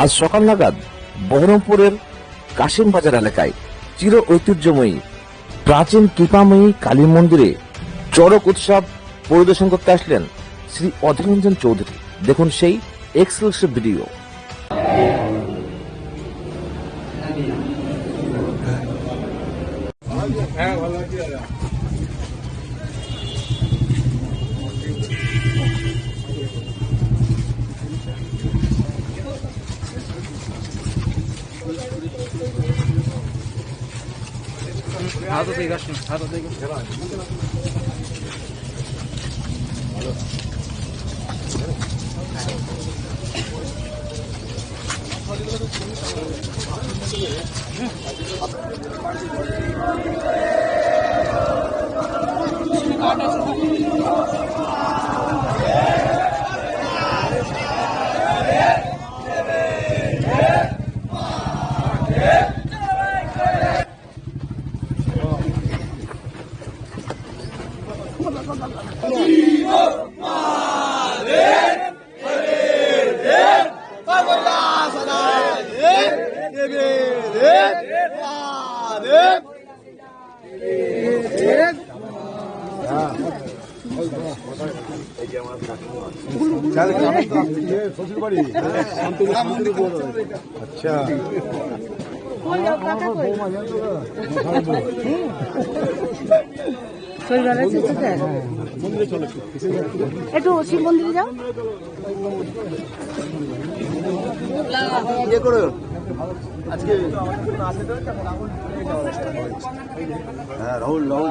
আজ সকাল নাগাদ বহরমপুরের কাশিম বাজার এলাকায় চির ঐতিহ্যময়ী, প্রাচীন কৃপাময়ী কালী মন্দিরে চড়ক উৎসব পরিদর্শন করতে আসলেন শ্রী অধীর রঞ্জন চৌধুরী। দেখুন সেই এক্সক্লুসিভ ভিডিও শরীর ভালো আছে 다 도대가시, 다 도대가시. 아, একটু শিব মন্দিরে যাও ইয়ে করো আজকে হ্যাঁ রাহুল রাহুল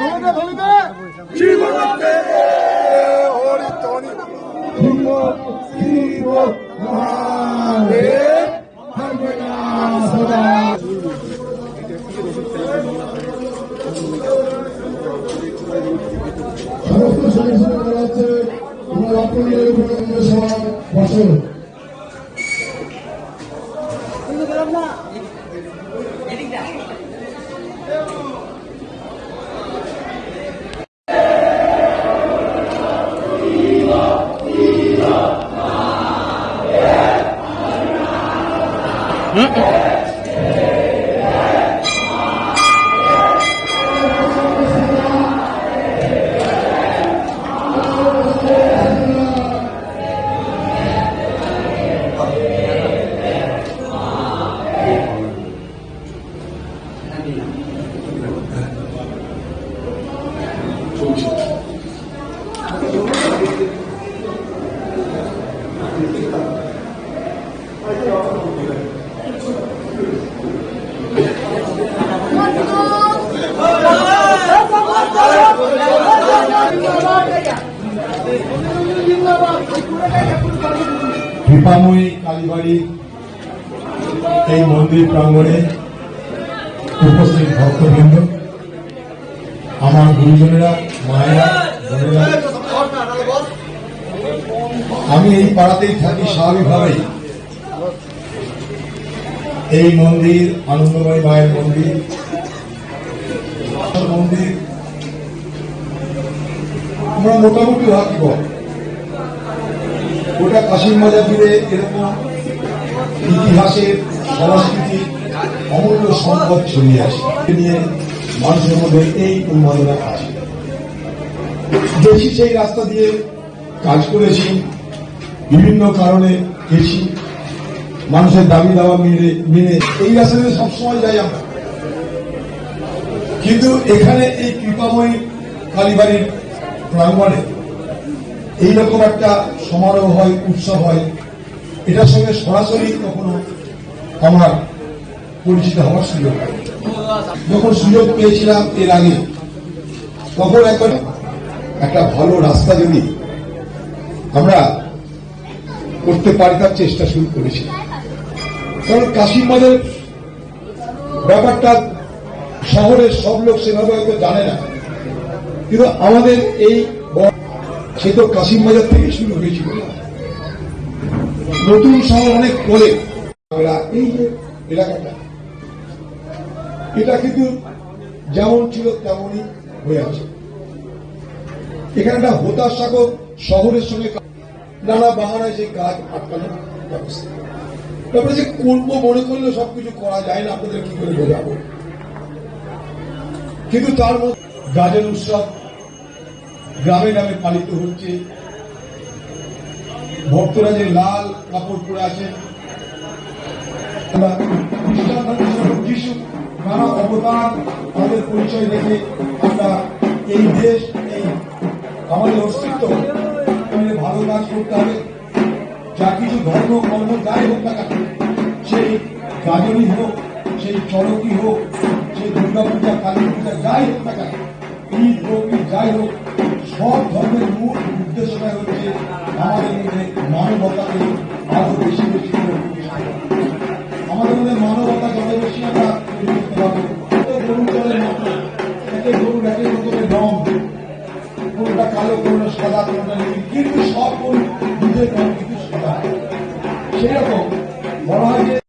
돌리다 돌리다 기분한데 오랫동안 기고 기고 아래 한계가 서다. 바로 그 전에 사람들한테 우리 앞으로 보는 것과 박수. বসো কৃপাময়ী কালীবাড়ির এই মন্দির প্রাঙ্গণে উপস্থিত ভক্তবৃন্দ আমার গুরুজনেরা, মায়েরা আমি এই পাড়াতেই থাকি স্বাভাবিকভাবেই। এই মন্দির, আনন্দময় মায়ের মন্দির মন্দির। আমরা মোটামুটি ভাবব গোটা কাশিম বাজার জুড়ে এরকম ইতিহাসের সংস্কৃতি অমূল্য সম্পদ ছড়িয়ে আসে। নিয়ে মানুষের মধ্যে এই উন্মাদনা আছে। দেখি সেই রাস্তা দিয়ে কাজ করেছি, বিভিন্ন কারণে গেছি মানুষের দাবি দাওয়া মিলে মিলে এই রাস্তা দিয়ে সবসময় যাই আমরা। কিন্তু এখানে এই কৃপাময়ী কালীবাড়ির প্রাঙ্গণে এইরকম একটা সমারোহ হয়, উৎসব হয়, এটার সঙ্গে সরাসরি কখনো আমার পরিচিত হওয়ার সুযোগ হয় যখন সুযোগ পেয়েছিলাম এর আগে, তখন একবার একটা ভালো রাস্তা যদি আমরা করতে পারি তার চেষ্টা শুরু করেছি। কারণ কাশিম বাজার ব্যাপারটা শহরের সব লোক সেভাবে হয়তো জানে না। কিন্তু আমাদের এই সে তো কাশিম বাজার থেকে শুরু হয়েছিল। নতুন শহর অনেক পরে এই যে এলাকাটা এটা কিন্তু যেমন ছিল তেমনই হয়ে আছে। এখানে একটা সাগর শহরের সঙ্গে নানা বাহানায় সেই কাজ আটকানোর ব্যবস্থা। তারপরে যে করব মনে করলে সবকিছু করা যায় না, আপনাদের কি করে বোঝাবো? কিন্তু তার মধ্যে গাজন উৎসব গ্রামে গ্রামে পালিত হচ্ছে। ভক্তরা যে লাল কাপড় পরে আছেন নানা অবদান আমাদের পরিচয় রেখে আমরা এই দেশ, এই আমাদের অস্তিত্ব ভালো কাজ করতে হবে। যা কিছু ধর্ম, কর্ম যাই হোক না সেই গাজনই হোক, সেই চড়কই হোক, সেই দুর্গা পূজা, কালী পূজা যাই হোক না কেন ঈদ হোক যাই হোক, সব ধর্মের মূল উদ্দেশ্যটা হচ্ছে আমাদের মধ্যে মানবতাকে আরও বেশি বেশি আমাদের মধ্যে মানবতা যত বেশি আমরা একে গরু ডাকে মতনে রং কোনটা কালো কোনটা সাদা কোনটা কিন্তু সব গরু সেরকম বলা হয় যে